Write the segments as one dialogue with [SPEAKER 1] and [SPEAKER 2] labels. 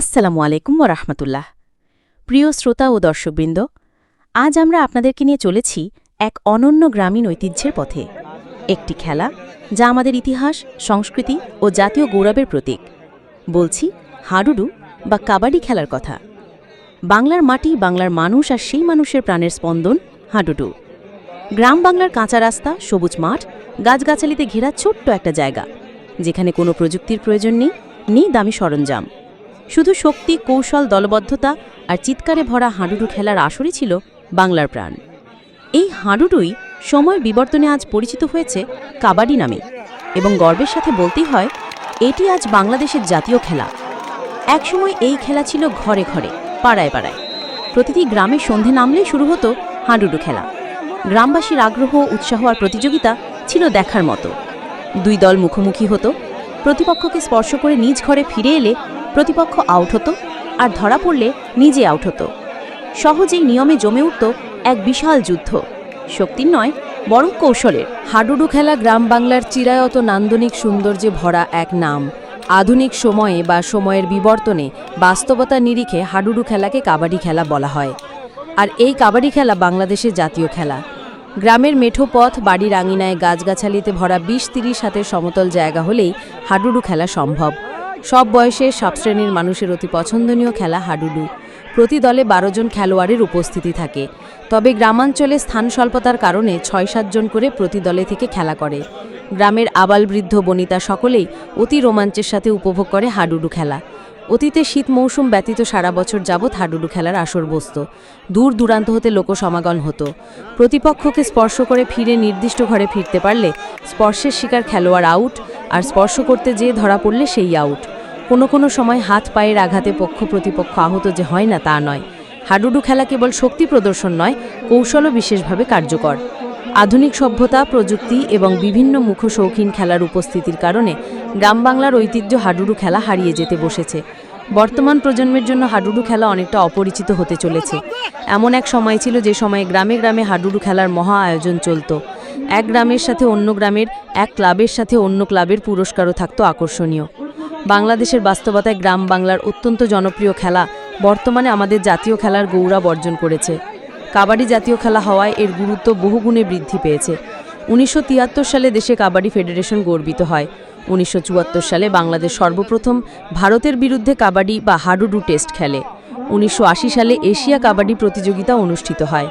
[SPEAKER 1] আসসালামু আলাইকুম রাহমাতুল্লাহ। প্রিয় শ্রোতা ও দর্শকবৃন্দ, আজ আমরা আপনাদেরকে নিয়ে চলেছি এক অনন্য গ্রামীণ ঐতিহ্যের পথে। একটি খেলা যা আমাদের ইতিহাস, সংস্কৃতি ও জাতীয় গৌরবের প্রতীক। বলছি, হাডুডু বা কাবাডি খেলার কথা। বাংলার মাটি, বাংলার মানুষ আর সেই মানুষের প্রাণের স্পন্দন হাডুডু। গ্রাম বাংলার কাঁচা রাস্তা, সবুজ মাঠ, গাছগাছালিতে ঘেরা ছোট্ট একটা জায়গা, যেখানে কোনো প্রযুক্তির প্রয়োজন নেই নেই দামি সরঞ্জাম। শুধু শক্তি, কৌশল, দলবদ্ধতা আর চিৎকারে ভরা হাডুডু খেলার আসরই ছিল বাংলার প্রাণ। এই হাডুডুই সময়ের বিবর্তনে আজ পরিচিত হয়েছে কাবাডি নামে এবং গর্বের সাথে বলতেই হয়, এটি আজ বাংলাদেশের জাতীয় খেলা। একসময় এই খেলা ছিল ঘরে ঘরে, পাড়ায় পাড়ায়। প্রতিটি গ্রামে সন্ধে নামলেই শুরু হতো হাডুডু খেলা। গ্রামবাসীর আগ্রহ, উৎসাহ আর প্রতিযোগিতা ছিল দেখার মতো। দুই দল মুখোমুখি হতো, প্রতিপক্ষকে স্পর্শ করে নিজ ঘরে ফিরে এলে প্রতিপক্ষ আউট হতো আর ধরা পড়লে নিজে আউট হতো। সহজেই নিয়মে জমে উঠত এক বিশাল যুদ্ধ। শক্তির নয়, বরং কৌশলের।
[SPEAKER 2] হাডুডু খেলা গ্রাম বাংলার চিরায়ত নান্দনিক সৌন্দর্যে ভরা এক নাম। আধুনিক সময়ে বা সময়ের বিবর্তনে বাস্তবতার নিরিখে হাডুডু খেলাকে কাবাডি খেলা বলা হয়। আর এই কাবাডি খেলা বাংলাদেশের জাতীয় খেলা। গ্রামের মেঠো পথ, বাড়ির আঙিনায় গাছগাছালিতে ভরা বিশ তিরিশ হাতের সমতল জায়গা হলেই হাডুডু খেলা সম্ভব। সব বয়সের সব শ্রেণির মানুষের অতি পছন্দনীয় খেলা হাডুডু। প্রতি দলে বারো জন খেলোয়াড়ের উপস্থিতি থাকে। তবে গ্রামাঞ্চলে স্থান স্বল্পতার কারণে ছয় সাতজন করে প্রতি দলে থেকে খেলা করে। গ্রামের আবাল বৃদ্ধ বনিতা সকলেই অতি রোমাঞ্চের সাথে উপভোগ করে হাডুডু খেলা। অতীতে শীত মৌসুম ব্যতীত সারা বছর যাবৎ হাডুডু খেলার আসর বসত। দূর দূরান্ত হতে লোকসমাগম হতো। প্রতিপক্ষকে স্পর্শ করে ফিরে নির্দিষ্ট ঘরে ফিরতে পারলে স্পর্শের শিকার খেলোয়াড় আউট, আর স্পর্শ করতে যেয়ে ধরা পড়লে সেই আউট। কোনো কোনো সময় হাত পায়ের আঘাতে পক্ষ প্রতিপক্ষ আহত যে হয় না তা নয়। হাডুডু খেলা কেবল শক্তি প্রদর্শন নয়, কৌশলও বিশেষভাবে কার্যকর। আধুনিক সভ্যতা, প্রযুক্তি এবং বিভিন্ন মুখ শৌখিন খেলার উপস্থিতির কারণে গ্রাম বাংলার ঐতিহ্য হাডুডু খেলা হারিয়ে যেতে বসেছে। বর্তমান প্রজন্মের জন্য হাডুডু খেলা অনেকটা অপরিচিত হতে চলেছে। এমন এক সময় ছিল যে সময়ে গ্রামে গ্রামে হাডুডু খেলার মহা আয়োজন চলত। এক গ্রামের সাথে অন্য গ্রামের, এক ক্লাবের সাথে অন্য ক্লাবের পুরস্কারও থাকতো আকর্ষণীয়। বাংলাদেশের বাস্তবতায় গ্রাম বাংলার অত্যন্ত জনপ্রিয় খেলা বর্তমানে আমাদের জাতীয় খেলার গৌরব অর্জন করেছে। কাবাডি জাতীয় খেলা হওয়ায় এর গুরুত্ব বহুগুণে বৃদ্ধি পেয়েছে। উনিশশো তিয়াত্তর সালে দেশে কাবাডি ফেডারেশন গর্বিত হয়। উনিশশো চুয়াত্তর সালে বাংলাদেশ সর্বপ্রথম ভারতের বিরুদ্ধে কাবাডি বা হাডুডু টেস্ট খেলে। উনিশশো আশি সালে এশিয়া কাবাডি প্রতিযোগিতা অনুষ্ঠিত হয়।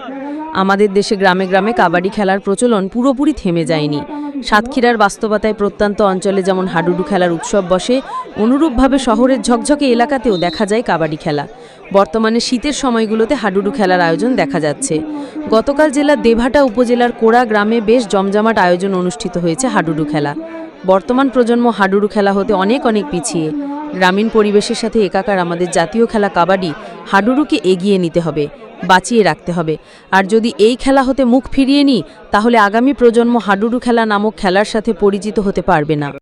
[SPEAKER 2] আমাদের দেশে গ্রামে গ্রামে কাবাডি খেলার প্রচলন পুরোপুরি থেমে যায়নি। সাতক্ষীরার বাস্তবতায় প্রত্যন্ত অঞ্চলে যেমন হাডুডু খেলার উৎসব বসে, অনুরূপভাবে শহরের ঝকঝকে এলাকাতেও দেখা যায় কাবাডি খেলা। বর্তমানে শীতের সময়গুলোতে হাডুডু খেলার আয়োজন দেখা যাচ্ছে। গতকাল জেলার দেভাটা উপজেলার কোড়া গ্রামে বেশ জমজমাট আয়োজন অনুষ্ঠিত হয়েছে হাডুডু খেলা। বর্তমান প্রজন্ম হাডুডু খেলা হতে অনেক অনেক পিছিয়ে। গ্রামীণ পরিবেশের সাথে একাকার আমাদের জাতীয় খেলা কাবাডি হাডুরুকে এগিয়ে নিতে হবে, বাঁচিয়ে রাখতে হবে। আর যদি এই খেলা হতে মুখ ফিরিয়ে নিই, তাহলে আগামী প্রজন্ম হাডুরু খেলা নামক খেলার সাথে পরিচিত হতে পারবে না।